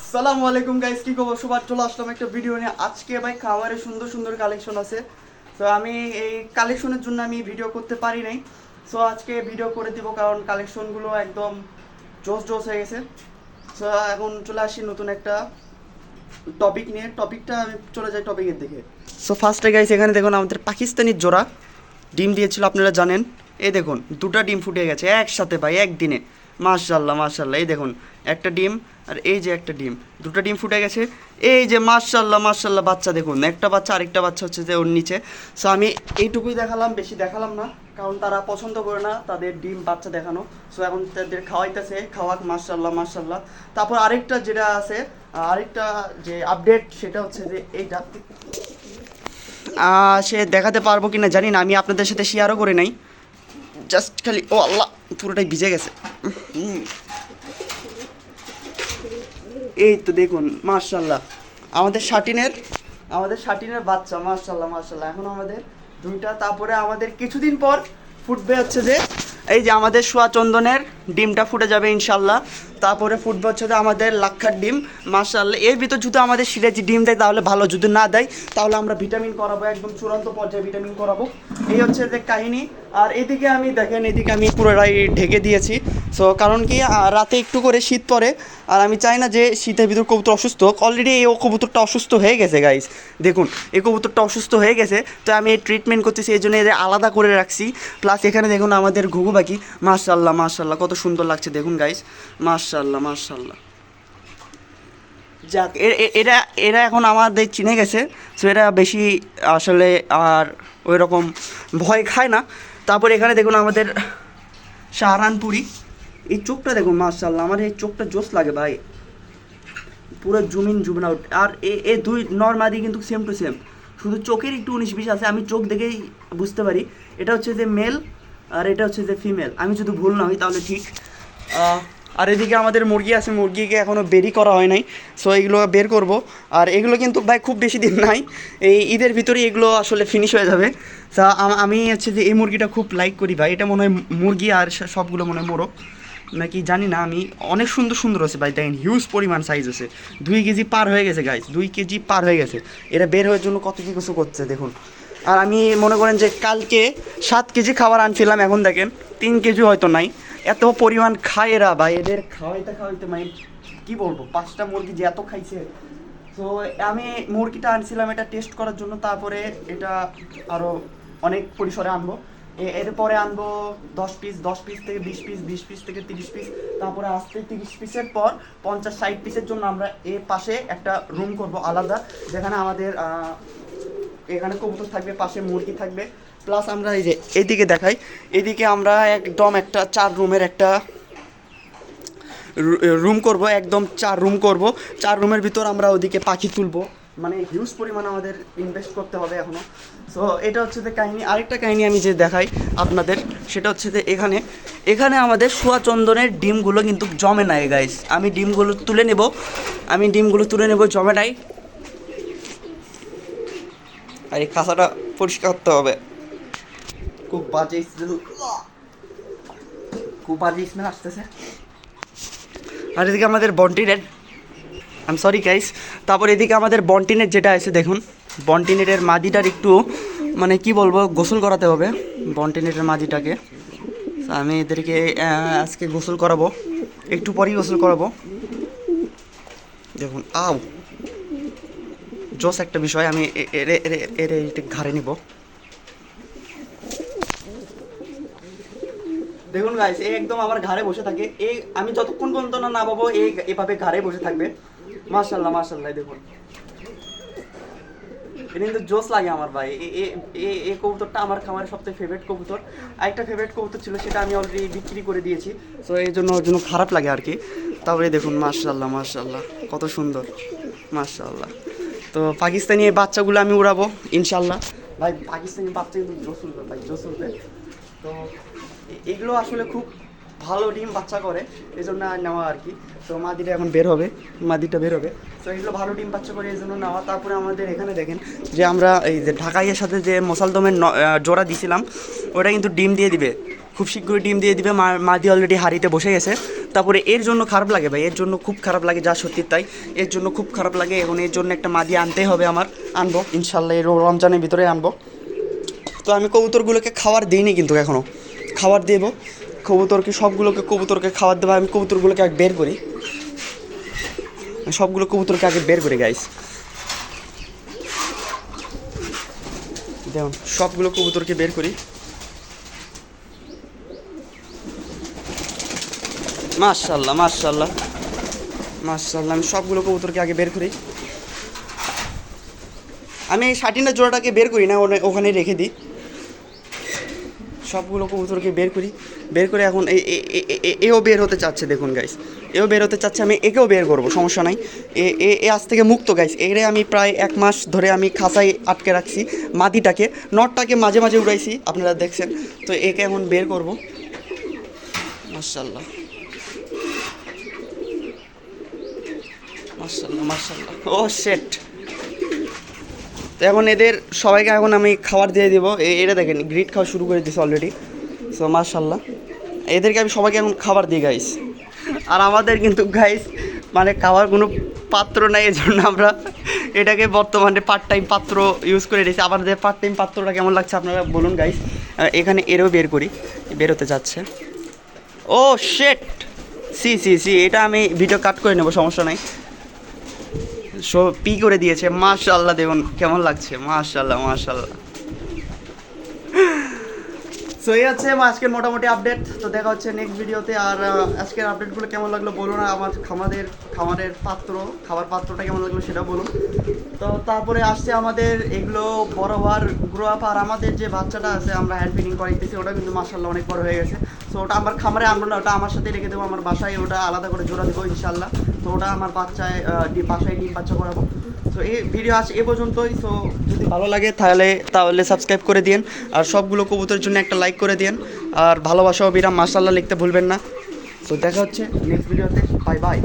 আসসালামু আলাইকুম গাইস কি খবর? সবার চলে আসলাম একটা ভিডিও নিয়ে। আজকে ভাই খাবারের সুন্দর সুন্দর কালেকশন আছে। তো আমি এই কালেকশনের জন্য আমি ভিডিও করতে পারি নাই। সো আজকে ভিডিও করে দিব কারণ কালেকশনগুলো একদম জোস জোস হয়ে গেছে। সো এখন চলে আসি নতুন একটা টপিক নিয়ে। টপিকটা আমি চলে যাই টপিকের দিকে। সো ফার্স্টে গাইস এখানে দেখুন আমাদের পাকিস্তানি জোড়া। ডিম দিয়েছিল, আপনারা জানেন। এই দেখুন, দুটা ডিম ফুটে গেছে একসাথে ভাই, একদিনে। মাশাল্লাহ মাশাল্লাহ এই দেখুন, একটা ডিম আর এই যে একটা ডিম। দুটো ডিম ফুটে গেছে। এই যে মাশাল্লাহ মাশাল্লাহ বাচ্চা দেখুন। একটা বাচ্চা আরেকটা বাচ্চা হচ্ছে যে ওর নিচে। সো আমি এইটুকুই দেখালাম, বেশি দেখালাম না। কারণ তারা পছন্দ করে না তাদের ডিম বাচ্চা দেখানো। সো এখন তাদের খাওয়াইতেছে, খাওয়াক মাশাল্লাহ মাশাল্লাহ তারপর আরেকটা যেটা আছে, আরেকটা যে আপডেট সেটা হচ্ছে যে এইটা। সে দেখাতে পারব কিনা জানি না, আমি আপনাদের সাথে শেয়ারও করে নাই। জাস্ট খালি, ও আল্লাহ, পুরোটাই ভিজে গেছে। এই তো দেখুন মার্শাল্লাহ আমাদের শাটিনের আমাদের শাটিনের বাচ্চা মার্শাল্লাহ মার্শাল্লাহ এখন আমাদের দুইটা, তারপরে আমাদের কিছুদিন পর ফুটবে হচ্ছে যে, এই যে আমাদের সোয়া চন্দনের ডিমটা ফুটে যাবে ইনশাল্লাহ। তারপরে ফুটবে হচ্ছে আমাদের লাক্ষার ডিম। মার্শাল্লাহ এর ভিতর যদি আমাদের সিরাজি ডিম দেয় তাহলে ভালো, যদি না দেয় তাহলে আমরা ভিটামিন করাবো, একদম চূড়ান্ত পর্যায়ে ভিটামিন করাবো। এই হচ্ছে যে কাহিনী। আর এদিকে আমি দেখেন, এদিকে আমি পুরোটাই ঢেকে দিয়েছি। সো কারণ কি রাতে একটু করে শীত পড়ে। আর আমি চাই না যে শীতের ভিতর কবুতর অসুস্থ হোক। অলরেডি এই কবুতরটা অসুস্থ হয়ে গেছে গাইস দেখুন, এই কবুতরটা অসুস্থ হয়ে গেছে। তো আমি এই ট্রিটমেন্ট করতেছি, এই জন্য এদের আলাদা করে রাখছি। প্লাস এখানে দেখুন আমাদের ঘুঘু পাখি। মার্শাল্লাহ মার্শাল্লাহ কত সুন্দর লাগছে, দেখুন গাইস মার্শাল্লাহ মার্শাল্লাহ যাক এরা এরা এখন আমাদের চিনে গেছে সো এরা বেশি আসলে আর ওই রকম ভয় খায় না। তারপর এখানে দেখুন আমাদের শাহরানপুরি এই চোখটা দেখুন মার্শাল্লাহ আমার এই চোখটা জোস লাগে ভাই। পুরো জুমিন জুমিন আউট আর এ এ দুই নর্মাদি কিন্তু সেম টু সেম শুধু চোখের একটু উনিশ বিশ আছে, আমি চোখ দেখেই বুঝতে পারি। এটা হচ্ছে যে মেল আর এটা হচ্ছে যে ফিমেল আমি যদি ভুল না হই তাহলে ঠিক। আর এদিকে আমাদের মুরগি আছে, মুরগিকে এখনও বেরি করা হয় নাই। সো এগুলো বের করব। আর এগুলো কিন্তু ভাই খুব বেশি দিন নাই। এই ঈদের ভিতরেই এগুলো আসলে ফিনিশ হয়ে যাবে। তা আম- হচ্ছে যে এই মুরগিটা খুব লাইক করি ভাই। এটা মনে হয় মুরগি আর সবগুলো মনে হয় মোরগ। নাকি জানি না, আমি অনেক সুন্দর সুন্দর আছে ভাই। দেখেন হিউজ পরিমাণ সাইজ আছে। দুই কেজি পার হয়ে গেছে গাইস দুই কেজি পার হয়ে গেছে। এটা বের হওয়ার জন্য কত কি কিছু করছে, দেখুন। আর আমি মনে করেন যে কালকে সাত কেজি খাবার আনছিলাম, এখন দেখেন তিন কেজি হয়তো নাই। এত পরিমাণ খায় এরা ভাই, এদের খাওয়াইতে খাওয়াইতে মানে কি বলব, পাঁচটা মুরগি যে এত খাইছে। তো আমি মুরগিটা আনছিলাম, এটা টেস্ট করার জন্য, তারপরে এটা আরও অনেক পরিসরে আনব। এরপরে আনব দশ পিস দশ পিস থেকে বিশ পিস বিশ পিস থেকে তিরিশ পিস তারপরে আসতে তিরিশ পিসের পর পঞ্চাশ ষাট পিসের জন্য আমরা এ পাশে একটা রুম করব আলাদা, যেখানে আমাদের এখানে কবুতর থাকবে, পাশে মুরগি থাকবে। প্লাস আমরা এই যে এদিকে দেখাই, এদিকে আমরা একদম একটা চার রুমের একটা রুম করব, একদম চার রুম করব। চার রুমের ভিতর আমরা ওদিকে পাখি তুলব। মানে হিউজ পরিমাণ আমাদের ইনভেস্ট করতে হবে এখনও সো এটা হচ্ছে যে কাহিনী। আরেকটা কাহিনী আমি যে দেখাই আপনাদের, সেটা হচ্ছে যে এখানে এখানে আমাদের চন্দনের ডিমগুলো কিন্তু জমে নাই গাইস আমি ডিমগুলো তুলে নেব। আমি ডিমগুলো তুলে নেব জমে নাই। আর এই কাঁচাটা পরিষ্কার করতে হবে। খুব বাজে স্মেল খুব বাজে স্মেল আসতেছে। আর এদিকে আমাদের বন্টিনেট আই এম সরি গাইস তারপর এদিকে আমাদের বন্টিনেট যেটা আছে দেখুন বন্টিনেটের মাদিটার একটু মানে কি বলব গোসল করাতে হবে বন্টিনেটের মাদিটাকে। আমি এদেরকে আজকে গোসল করাবো একটু পরেই গোসল করাবো। দেখুন আও জোস একটা বিষয়, আমি এ- এরে এরে ঘাড়ে নিব। দেখুন গাইস এই একদম আমার ঘাড়ে বসে থাকে। এই আমি যতক্ষণ পর্যন্ত না না পাবো এই এভাবে ঘাড়ে বসে থাকবে। মাশাল্লাহ মাশাল্লাহ দেখুন। এটা কিন্তু জোস লাগে আমার ভাই। এ- এ- এ- কবুতরটা আমার খামারের সবথেকে ফেভারিট কবুতর। আরেকটা ফেভারিট কবুতর ছিল, সেটা আমি অলরেডি বিক্রি করে দিয়েছি। সো এই জন্য, ওর জন্য খারাপ লাগে আর কি। তারপরে দেখুন মাশাল্লাহ মাশাল্লাহ কত সুন্দর। মাশাল্লাহ তো পাকিস্তানি এই বাচ্চাগুলো আমি উড়াবো, ইনশাল্লাহ। ভাই, পাকিস্তানি বাচ্চা কিন্তু জোস ভাই জোস উঠবে তো এগুলো আসলে খুব ভালো ডিম বাচ্চা করে এই জন্য নেওয়া আর কি। তো মাদিটা এখন বের হবে, মাদিটা বের হবে। তো এগুলো ভালো ডিম বাচ্চা করে এই জন্য নেওয়া। তারপরে আমাদের এখানে দেখেন যে আমরা এই যে ঢাকাইয়ের সাথে যে মোসালদমের ন- জোড়া দিছিলাম, ওটা কিন্তু ডিম দিয়ে দিবে। খুব শীঘ্রই ডিম দিয়ে দিবে। মাদি অলরেডি হাড়িতে বসে গেছে। তারপরে এর জন্য খারাপ লাগে ভাই, এর জন্য খুব খারাপ লাগে যা সত্যি তাই। এর জন্য খুব খারাপ লাগে, এখন এর জন্য একটা মাদি আনতেই হবে আমার, আনব। ইনশাল্লাহ এই রমজানের ভিতরে আনব। তো আমি কবুতরগুলোকে খাবার দিইনি কিন্তু এখনও খাবার দেবো। কবুতরকে সবগুলোকে কবুতরকে খাবার দেবো। আমি কবুতরগুলোকে আগে বের করি। সবগুলো কবুতরকে আগে বের করি গাইস দেখুন, সবগুলো কবুতরকে বের করি। মাশাল্লাহ মাশাল্লাহ মাশাল্লাহ আমি সবগুলো কবুতরকে আগে বের করি। আমি এই শাটিনের জোড়াটাকে বের করি না ওখানে রেখে দিই। সবগুলো কবুতরকে বের করি। বের করে এখন এও বের হতে চাচ্ছে, দেখুন গাইস এও বের হতে চাচ্ছে, আমি একেও বের করব, সমস্যা নাই। এ এ আজ থেকে মুক্ত গাইস এরে আমি প্রায় এক মাস ধরে আমি খাঁচায় আটকে রাখছি মাদিটাকে নটটাকে মাঝে মাঝে উড়াইছি, আপনারা দেখছেন। তো একে এখন বের করব। মার্শাল্লাহ ও সেট তো এখন এদের, সবাইকে এখন আমি খাবার দিয়ে দেবো। এ- এরা দেখেন, গ্রিট খাওয়া শুরু করে দিয়েছে অলরেডি সো মার্শাল্লাহ এদেরকে আমি সবাইকে এখন খাবার দিই গাইস আর আমাদের কিন্তু গাইস মানে খাওয়ার কোনো পাত্র নাই এই জন্য আমরা এটাকে বর্তমানে পার্ট টাইম পাত্র ইউজ করে দিয়েছি। আমাদের পার্ট টাইম পাত্রটা কেমন লাগছে আপনারা বলুন গাইস এখানে এরও বের করি। বেরোতে যাচ্ছে। ও শেট সি সি সি, এটা আমি ভিডিও কাট করে নেব, সমস্যা নাই। সো পি করে দিয়েছে। মাশাল্লাহ দেখুন, কেমন লাগছে। মাশাল্লাহ মাশাল্লাহ সো এই হচ্ছে আজকের মোটামুটি আপডেট তো দেখা হচ্ছে নেক্সট ভিডিওতে আর আজকের আপডেটগুলো কেমন লাগল বলুন। আর আমার খামারের খামারের পাত্র, খাবার পাত্রটা কেমন লাগল সেটা বলুন। তো তারপরে আসছে আমাদের এগুলো বড় হওয়ার গ্রো আপ আর আমাদের যে বাচ্চাটা আছে, আমরা হ্যান্ড ফিডিং করাইতেছি ওটা কিন্তু মাসাল্লাহ অনেক বড় হয়ে গেছে। সো ওটা আমার খামারে আনব না, ওটা আমার সাথে রেখে দেবো, আমার বাসায় ওটা আলাদা করে জোড়া দেবো ইনশাল্লাহ তো ওটা আমার বাচ্চায় বাসায় ডিম বাচ্চা করাবো। তো এই ভিডিও আজ এ পর্যন্তই। তো যদি ভালো লাগে, তাহলে তাহলে সাবস্ক্রাইব করে দিন আর সবগুলো কবুতরের জন্য একটা লাইক করে দিন আর ভালোবাসা অবিরাম বিরাম মাসাল্লাহ লিখতে ভুলবেন না। তো দেখা হচ্ছে নেক্সট ভিডিওতে বাই বাই